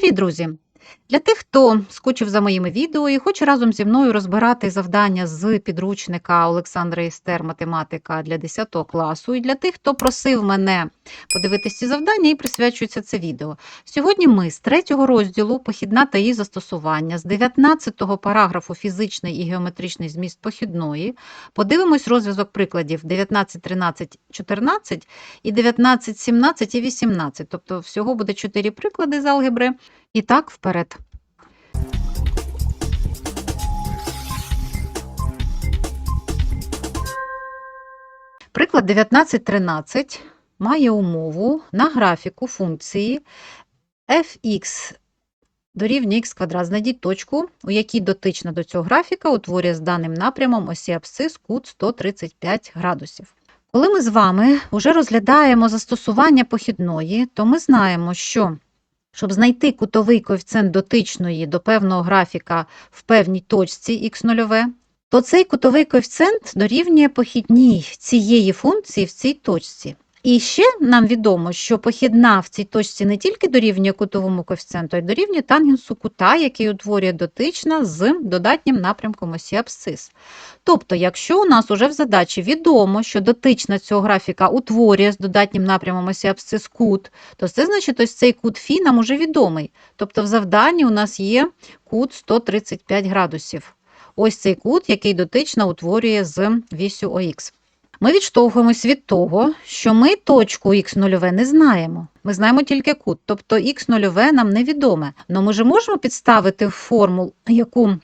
Привіт, друзі! Для тих, хто скучив за моїми відео і хоче разом зі мною розбирати завдання з підручника Олександра Істер Математика для 10 класу, і для тих, хто просив мене подивитися ці завдання і присвячується це відео. Сьогодні ми з третього розділу Похідна та її застосування, з 19-го параграфу Фізичний і геометричний зміст похідної, подивимось розв'язок прикладів 19, 13, 14 і 19, 17 і 18. Тобто всього буде 4 приклади з алгебри. І так, вперед. Приклад 19.13 має умову на графіку функції fx дорівнює х квадрат. Знайдіть точку, у якій дотична до цього графіка утворює з даним напрямом осі абсцис кут 135 градусів. Коли ми з вами вже розглядаємо застосування похідної, то ми знаємо, що щоб знайти кутовий коефіцієнт дотичної до певного графіка в певній точці х0, то цей кутовий коефіцієнт дорівнює похідній цієї функції в цій точці. І ще нам відомо, що похідна в цій точці не тільки дорівнює кутовому коефіцієнту, а й дорівнює тангенсу кута, який утворює дотична з додатнім напрямком осі абсцис. Тобто, якщо у нас уже в задачі відомо, що дотична цього графіка утворює з додатнім напрямом осі абсцис кут, то це значить, ось цей кут Фі нам уже відомий. Тобто в завданні у нас є кут 135 градусів. Ось цей кут, який дотично утворює з вісю ОХ. Ми відштовхуємось від того, що ми точку х0 не знаємо. Ми знаємо тільки кут, тобто х0 нам невідоме. Але ми ж можемо підставити формулу, яку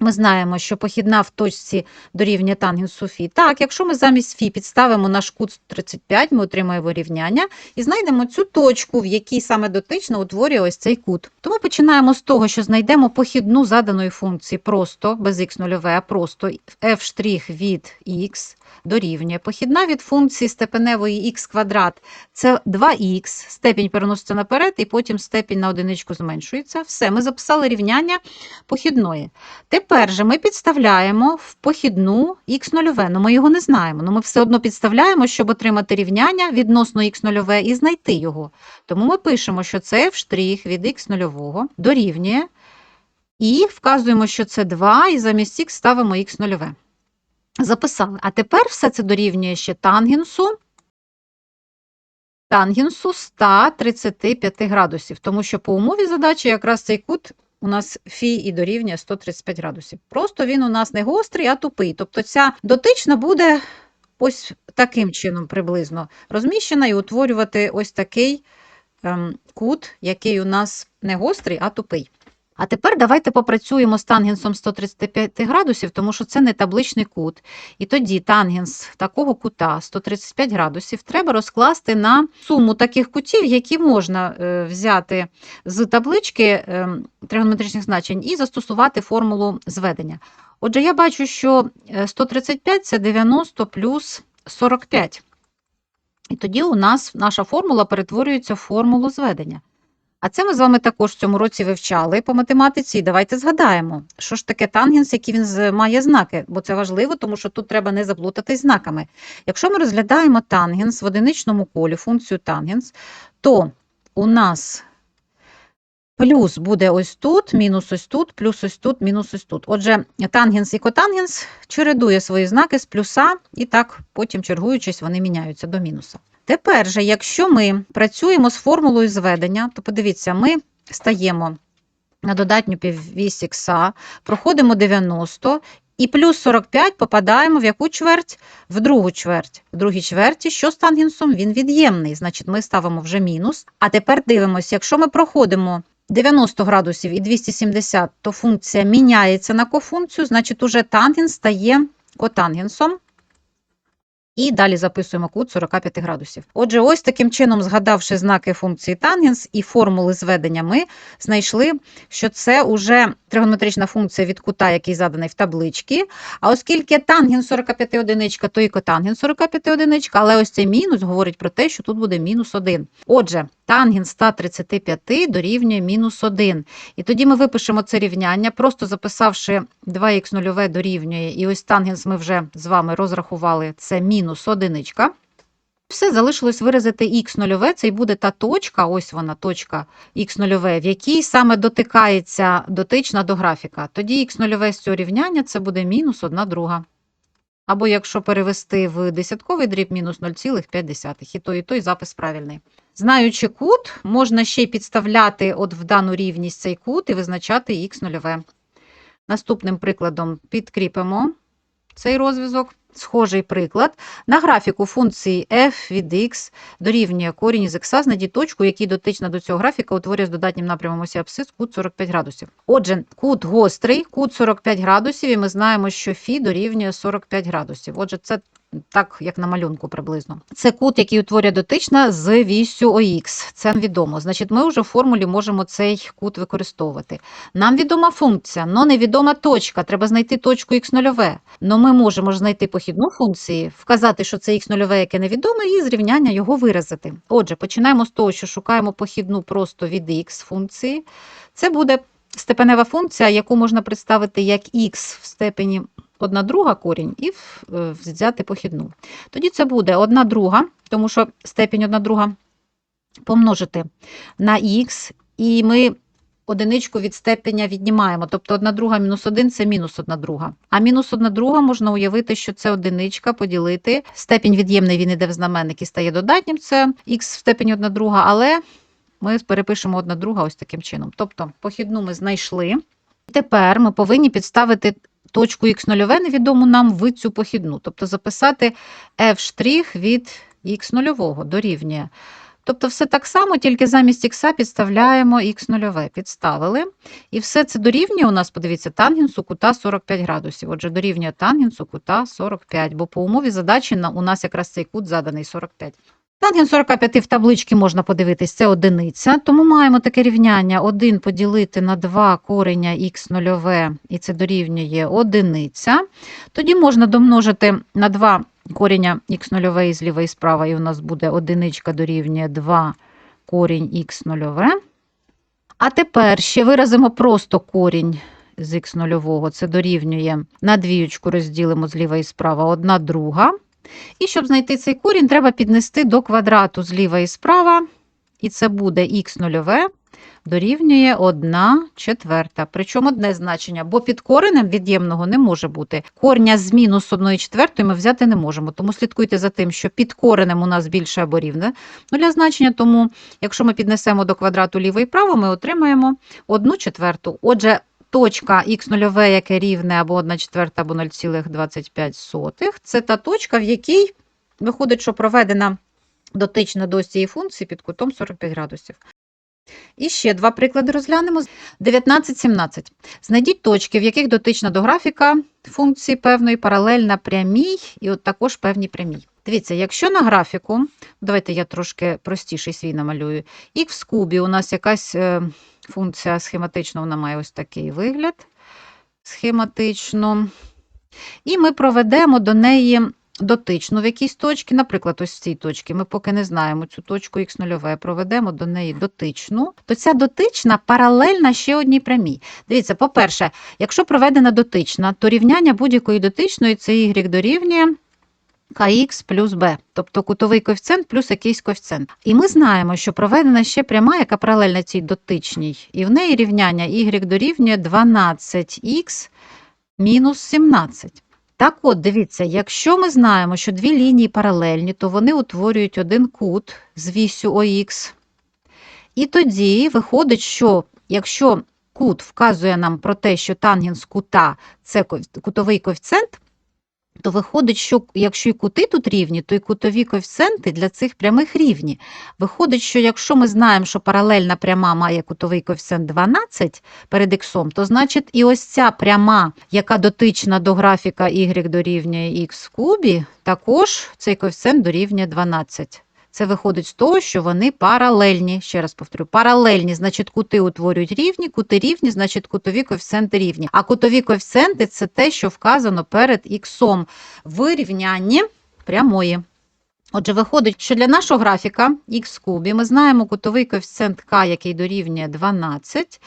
ми знаємо, що похідна в точці дорівнює тангенсу Фі. Так, якщо ми замість Фі підставимо наш кут 35, ми отримаємо рівняння і знайдемо цю точку, в якій саме дотично утворює ось цей кут. То ми починаємо з того, що знайдемо похідну заданої функції просто, без х0, а просто f' від х дорівнює. Похідна від функції степеневої х квадрат це 2х, степінь переноситься наперед, і потім степінь на одиничку зменшується. Все, ми записали рівняння похідної. Тепер же ми підставляємо в похідну х0, ну ми його не знаємо. Ну ми все одно підставляємо, щоб отримати рівняння відносно х0 і знайти його. Тому ми пишемо, що це f' від х0 дорівнює. І вказуємо, що це 2, і замість х ставимо х0. Записали. А тепер все це дорівнює ще тангенсу, тангенсу 135 градусів, тому що по умові задачі якраз цей кут у нас фі і дорівнює 135 градусів. Просто він у нас не гострий, а тупий. Тобто ця дотична буде ось таким чином приблизно розміщена і утворювати ось такий ем, кут, який у нас не гострий, а тупий. А тепер давайте попрацюємо з тангенсом 135 градусів, тому що це не табличний кут. І тоді тангенс такого кута 135 градусів треба розкласти на суму таких кутів, які можна е, взяти з таблички е, тригонометричних значень і застосувати формулу зведення. Отже, я бачу, що 135 це 90 плюс 45. І тоді у нас наша формула перетворюється в формулу зведення. А це ми з вами також в цьому році вивчали по математиці. І давайте згадаємо, що ж таке тангенс, які він має знаки, бо це важливо, тому що тут треба не заплутатись знаками. Якщо ми розглядаємо тангенс в одиничному колі, функцію тангенс, то у нас плюс буде ось тут, мінус ось тут, плюс ось тут, мінус ось тут. Отже, тангенс і котангенс чередує свої знаки з плюса, і так потім чергуючись, вони міняються до мінуса. Тепер же, якщо ми працюємо з формулою зведення, то подивіться, ми стаємо на додатню піввісь х, проходимо 90 і плюс 45 попадаємо в яку чверть? В другу чверть. В другій чверті, що з тангенсом? Він від'ємний, значить, ми ставимо вже мінус. А тепер дивимося, якщо ми проходимо 90 градусів і 270, то функція міняється на кофункцію, значить, уже тангенс стає котангенсом. І далі записуємо кут 45 градусів. Отже, ось таким чином, згадавши знаки функції тангенс і формули зведення, ми знайшли, що це вже тригонометрична функція від кута, який заданий в табличці. А оскільки тангенс 45 одиничка, то і котангенс 45 одиничка, але ось цей мінус говорить про те, що тут буде мінус 1. Отже, тангенс 135 дорівнює мінус 1. І тоді ми випишемо це рівняння, просто записавши 2х0 дорівнює, і ось тангенс ми вже з вами розрахували, це мінус одиничка. Все залишилось виразити х нульове, це і буде та точка, ось вона, точка х нульове, в якій саме дотикається дотична до графіка. Тоді х нульове з цього рівняння це буде мінус 1 друга. Або якщо перевести в десятковий дріб, мінус 0,5. І той, і той запис правильний. Знаючи кут, можна ще й підставляти от в дану рівність цей кут і визначати х нульове. Наступним прикладом підкріпимо цей розв'язок. Схожий приклад. На графіку функції f від x дорівнює корінь із х, знайдіть точку, який дотична до цього графіка утворює з додатнім напрямом осі абсцис кут 45 градусів. Отже, кут гострий, кут 45 градусів, і ми знаємо, що фі дорівнює 45 градусів. Отже, це так, як на малюнку приблизно. Це кут, який утворює дотична з вісю ОХ. Це відомо. Значить, ми вже в формулі можемо цей кут використовувати. Нам відома функція, але невідома точка. Треба знайти точку х нульове. Но ми можемо ж знайти похідну функції, вказати, що це х нульове, яке невідоме, і з рівняння його виразити. Отже, починаємо з того, що шукаємо похідну просто від х функції. Це буде степенева функція, яку можна представити як х в степені 1 друга корінь і е, взяти похідну. Тоді це буде 1 друга, тому що степінь 1 друга помножити на х, і ми одиничку від степеня віднімаємо. Тобто 1 друга мінус 1 – це мінус 1 друга. А мінус 1 друга можна уявити, що це одиничка поділити. Степінь від'ємний він іде в знаменник і стає додатнім, це х в степені 1 друга, але ми перепишемо 1 друга ось таким чином. Тобто похідну ми знайшли. Тепер ми повинні підставити точку х нульове невідому нам в цю похідну, тобто записати f' від х нульового дорівнює. Тобто все так само, тільки замість х підставляємо х нульове. Підставили. І все це дорівнює у нас, подивіться, тангенсу кута 45 градусів. Отже, дорівнює тангенсу кута 45, бо по умові задачі у нас якраз цей кут заданий 45. Тангенс 45 в табличці можна подивитись, це одиниця. Тому маємо таке рівняння 1 поділити на 2 кореня х нульове, і це дорівнює одиниця. Тоді можна домножити на 2 коріння х нульове і зліва і справа, і у нас буде одиничка дорівнює 2 корінь х нульове. А тепер ще виразимо просто корінь з х нульового. Це дорівнює на двіючку розділимо зліва і справа 1 друга. І щоб знайти цей корінь, треба піднести до квадрату зліва і справа, і це буде х нульове дорівнює 1 четверта. Причому одне значення, бо під коренем від'ємного не може бути. Корня з мінус 1 четвертої ми взяти не можемо. Тому слідкуйте за тим, що під коренем у нас більше або рівне нуля значення. Тому, якщо ми піднесемо до квадрату ліво і право, ми отримаємо 1 четверту. Отже, точка х нульове, яке рівне або 1 четверта, або 0,25, це та точка, в якій виходить, що проведена дотична до цієї функції під кутом 45 градусів. І ще два приклади розглянемо. 19-17. Знайдіть точки, в яких дотична до графіка функції певної паралельна прямій і от також певній прямій. Дивіться, якщо на графіку, давайте я трошки простіший свій намалюю, х в кубі у нас якась е, функція схематично, вона має ось такий вигляд. Схематично. І ми проведемо до неї дотичну в якійсь точці, наприклад, ось в цій точці, ми поки не знаємо цю точку х нульове, проведемо до неї дотичну, то ця дотична паралельна ще одній прямій. Дивіться, по-перше, якщо проведена дотична, то рівняння будь-якої дотичної це y дорівнює kx плюс b, тобто кутовий коефіцієнт плюс якийсь коефіцієнт. І ми знаємо, що проведена ще пряма, яка паралельна цій дотичній, і в неї рівняння y дорівнює 12х мінус 17. Так от, дивіться, якщо ми знаємо, що дві лінії паралельні, то вони утворюють один кут з вісю ОХ. І тоді виходить, що якщо кут вказує нам про те, що тангенс кута це кутовий коефіцієнт, то виходить, що якщо і кути тут рівні, то і кутові коефіцієнти для цих прямих рівні. Виходить, що якщо ми знаємо, що паралельна пряма має кутовий коефіцієнт 12 перед іксом, то значить і ось ця пряма, яка дотична до графіка y дорівнює х в кубі, також цей коефіцієнт дорівнює 12. Це виходить з того, що вони паралельні. Ще раз повторю, паралельні, значить, кути утворюють рівні, кути рівні, значить, кутові коефіцієнти рівні. А кутові коефіцієнти це те, що вказано перед іксом в рівнянні прямої. Отже, виходить, що для нашого графіка х кубі ми знаємо кутовий коефіцієнт k, який дорівнює 12,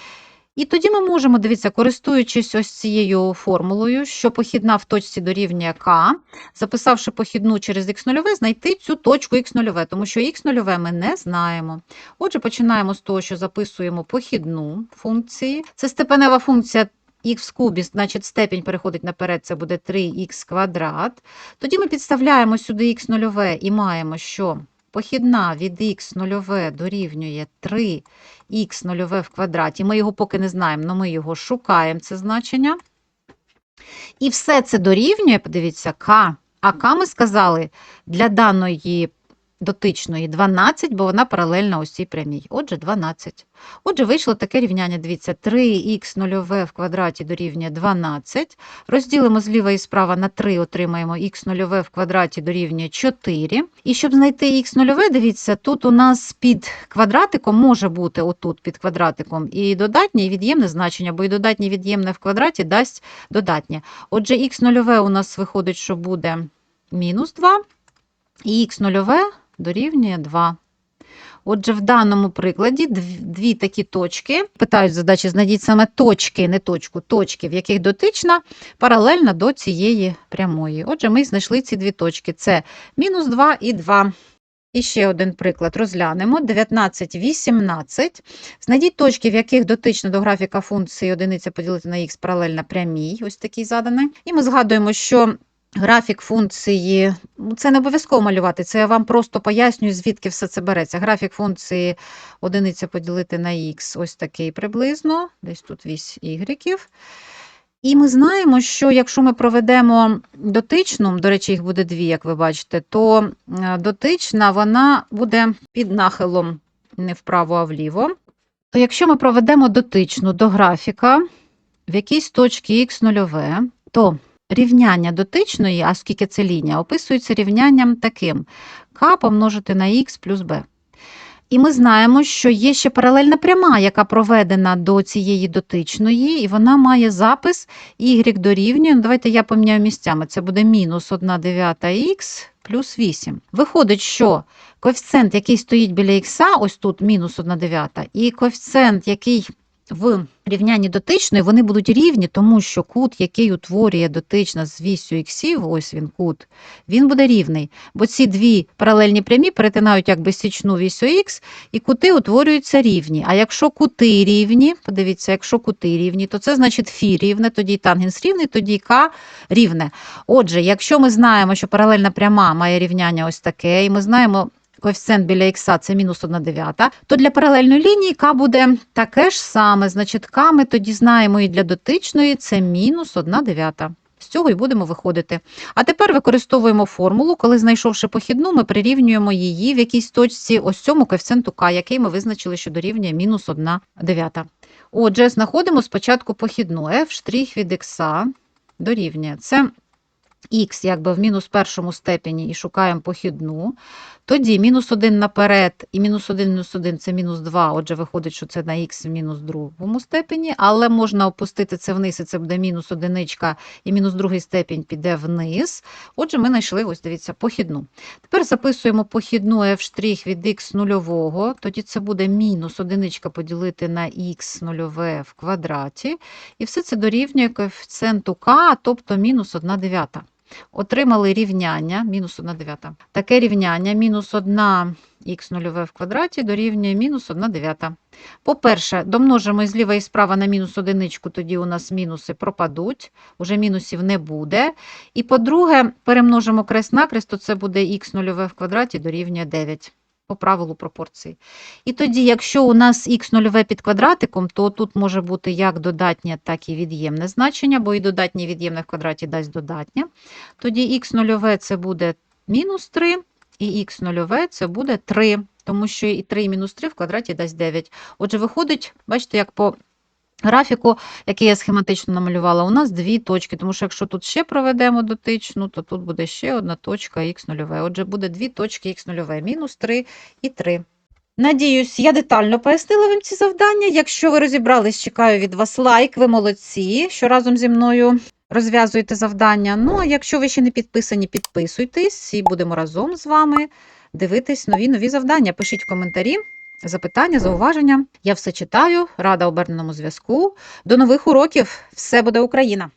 І тоді ми можемо, дивіться, користуючись ось цією формулою, що похідна в точці дорівнює k, записавши похідну через х0, знайти цю точку х0, тому що х0 ми не знаємо. Отже, починаємо з того, що записуємо похідну функції. Це степенева функція х в кубі, значить степінь переходить наперед, це буде 3х квадрат. Тоді ми підставляємо сюди х0 і маємо, що похідна від х0 дорівнює 3х0 в квадраті. Ми його поки не знаємо, але ми його шукаємо, це значення. І все це дорівнює, подивіться, k. А k ми сказали для даної дотичної 12, бо вона паралельна ось цій прямій. Отже, 12. Отже, вийшло таке рівняння, дивіться, 3х0 в квадраті дорівнює 12. Розділимо зліва і справа на 3, отримаємо х0 в квадраті дорівнює 4. І щоб знайти х0, дивіться, тут у нас під квадратиком може бути отут під квадратиком і додатнє, і від'ємне значення, бо і додатнє і від'ємне в квадраті дасть додатнє. Отже, х0 у нас виходить, що буде мінус 2, і х0 дорівнює 2. Отже, в даному прикладі дві такі точки. Питають задачі, знайдіть саме точки, не точку, точки, в яких дотична паралельна до цієї прямої. Отже, ми знайшли ці дві точки. Це мінус 2 і 2. І ще один приклад розглянемо. 19, 18. Знайдіть точки, в яких дотична до графіка функції одиниця поділити на х паралельна прямій. Ось такий заданий. І ми згадуємо, що Графік функції, ну, це не обов'язково малювати, це я вам просто пояснюю, звідки все це береться. Графік функції одиниця поділити на х, ось такий приблизно, десь тут вісь ігреків. І ми знаємо, що якщо ми проведемо дотичну, до речі, їх буде дві, як ви бачите, то е, дотична вона буде під нахилом не вправо, а вліво. То якщо ми проведемо дотичну до графіка в якійсь точці х нульове, то рівняння дотичної, а оскільки це лінія, описується рівнянням таким: k помножити на х плюс b. І ми знаємо, що є ще паралельна пряма, яка проведена до цієї дотичної, і вона має запис y дорівнює. Ну, давайте я поміняю місцями. Це буде мінус 1 дев'ята х плюс 8. Виходить, що коефіцієнт, який стоїть біля х, ось тут мінус 1 дев'ята, і коефіцієнт, який в рівнянні дотичної вони будуть рівні, тому що кут, який утворює дотична з вісю іксів, ось він кут, він буде рівний. Бо ці дві паралельні прямі перетинають якби січну вісю х, і кути утворюються рівні. А якщо кути рівні, подивіться, якщо кути рівні, то це значить фі рівне, тоді тангенс рівний, тоді к рівне. Отже, якщо ми знаємо, що паралельна пряма має рівняння ось таке, і ми знаємо, коефіцієнт біля х це мінус 1 дев'ята, то для паралельної лінії к буде таке ж саме. Значить, к ми тоді знаємо і для дотичної це мінус 1 дев'ята. З цього і будемо виходити. А тепер використовуємо формулу, коли знайшовши похідну, ми прирівнюємо її в якійсь точці ось цьому коефіцієнту к, який ми визначили, що дорівнює мінус 1 дев'ята. Отже, знаходимо спочатку похідну f' від х дорівнює. Це х якби в мінус першому степені і шукаємо похідну, тоді мінус 1 наперед і мінус 1 мінус 1 це мінус 2, отже, виходить, що це на х в мінус другому степені, але можна опустити це вниз, і це буде мінус одиничка, і мінус другий степінь піде вниз. Отже, ми знайшли, ось дивіться, похідну. Тепер записуємо похідну f' від х нульового, тоді це буде мінус одиничка поділити на х нульове в квадраті, і все це дорівнює коефіцієнту k, тобто мінус 1 дев'ята. Отримали рівняння мінус 1 дев'ята. Таке рівняння мінус 1 х нульове в квадраті дорівнює мінус 1 дев'ята. По-перше, домножимо зліва і справа на мінус одиничку, тоді у нас мінуси пропадуть, уже мінусів не буде. І по-друге, перемножимо крест-накрест, то це буде х нульове в квадраті дорівнює 9 по правилу пропорції. І тоді, якщо у нас х нульове під квадратиком, то тут може бути як додатнє, так і від'ємне значення, бо і додатнє від'ємне в квадраті дасть додатнє. Тоді х нульове це буде мінус 3, і х нульове це буде 3, тому що і 3 і мінус 3 в квадраті дасть 9. Отже, виходить, бачите, як по графіку, який я схематично намалювала, у нас дві точки, тому що якщо тут ще проведемо дотичну, то тут буде ще одна точка х нульове. Отже, буде дві точки х нульове, мінус 3 і 3. Надіюсь, я детально пояснила вам ці завдання. Якщо ви розібрались, чекаю від вас лайк, ви молодці, що разом зі мною розв'язуєте завдання. Ну, а якщо ви ще не підписані, підписуйтесь і будемо разом з вами дивитись нові нові завдання. Пишіть в коментарі. Запитання, зауваження. Я все читаю, рада оберненому зв'язку. До нових уроків. Все буде Україна!